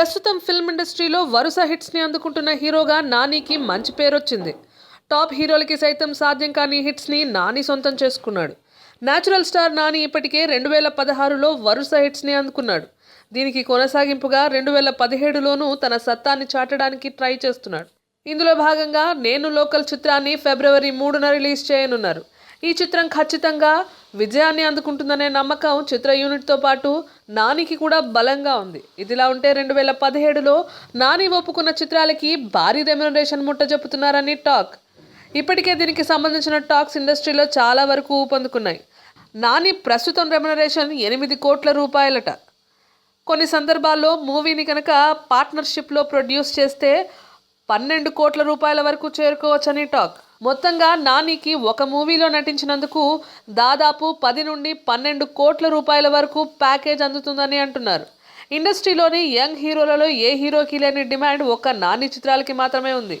ప్రస్తుతం ఫిల్మ్ ఇండస్ట్రీలో వరుస హిట్స్ని అందుకుంటున్న హీరోగా నానికి మంచి పేరు వచ్చింది టాప్ హీరోలకి సైతం సాధ్యం కాని హిట్స్ని నాని సొంతం చేసుకున్నాడు. న్యాచురల్ స్టార్ నాని ఇప్పటికే రెండు వేల పదహారులో వరుస హిట్స్ని అందుకున్నాడు. దీనికి కొనసాగింపుగా రెండు వేల పదిహేడులోనూ తన సత్తాన్ని చాటడానికి ట్రై చేస్తున్నాడు. ఇందులో భాగంగా నేను లోకల్ చిత్రాన్ని ఫిబ్రవరి మూడున రిలీజ్ చేయనున్నారు. ఈ చిత్రం ఖచ్చితంగా విజయాన్ని అందుకుంటుందనే నమ్మకం చిత్ర యూనిట్తో పాటు నానికి కూడా బలంగా ఉంది. ఇదిలా ఉంటే రెండు వేల పదిహేడులో నాని ఒప్పుకున్న చిత్రాలకి భారీ రెమ్యునరేషన్ ముట్ట చెబుతున్నారని టాక్. ఇప్పటికే దీనికి సంబంధించిన టాక్స్ ఇండస్ట్రీలో చాలా వరకు ఊపందుకున్నాయి నాని ప్రస్తుతం రెమ్యునరేషన్ ఎనిమిది కోట్ల రూపాయలట. కొన్ని సందర్భాల్లో మూవీని కనుక పార్ట్నర్షిప్లో ప్రొడ్యూస్ చేస్తే పన్నెండు కోట్ల రూపాయల వరకు చేరుకోవచ్చని టాక్. మొత్తంగా నానికి ఒక మూవీలో నటించినందుకు దాదాపు పది నుండి పన్నెండు కోట్ల రూపాయల వరకు ప్యాకేజ్ అందుతుందని అంటున్నారు. ఇండస్ట్రీలోని యంగ్ హీరోలలో ఏ హీరోకి లేని డిమాండ్ ఒక్క నాని చిత్రాలకి మాత్రమే ఉంది.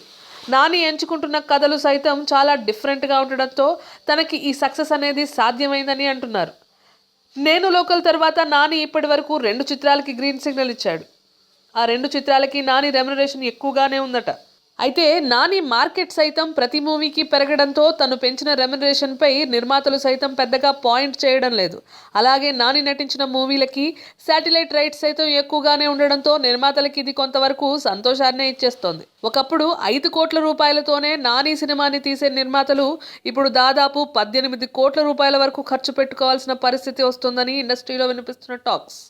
నాని ఎంచుకుంటున్న కథలు సైతం చాలా డిఫరెంట్గా ఉండడంతో తనకి ఈ సక్సెస్ అనేది సాధ్యమైందని అంటున్నారు. నేను లోకల్ తర్వాత నాని ఇప్పటి వరకు రెండు చిత్రాలకి గ్రీన్ సిగ్నల్ ఇచ్చాడు. ఆ రెండు చిత్రాలకి నాని రెమ్యునరేషన్ ఎక్కువగానే ఉందట. అయితే నాని మార్కెట్ సైతం ప్రతి మూవీకి పెరగడంతో తను పెంచిన రెమ్యునరేషన్పై నిర్మాతలు సైతం పెద్దగా పాయింట్ చేయడం లేదు. అలాగే నాని నటించిన మూవీలకి శాటిలైట్ రైట్స్ సైతం ఎక్కువగానే ఉండడంతో నిర్మాతలకి ఇది కొంతవరకు సంతోషాన్నే ఇచ్చేస్తోంది. ఒకప్పుడు ఐదు కోట్ల రూపాయలతోనే నాని సినిమాని తీసే నిర్మాతలు ఇప్పుడు దాదాపు పద్దెనిమిది కోట్ల రూపాయల వరకు ఖర్చు పెట్టుకోవాల్సిన పరిస్థితి వస్తుందని ఇండస్ట్రీలో వినిపిస్తున్న టాక్స్.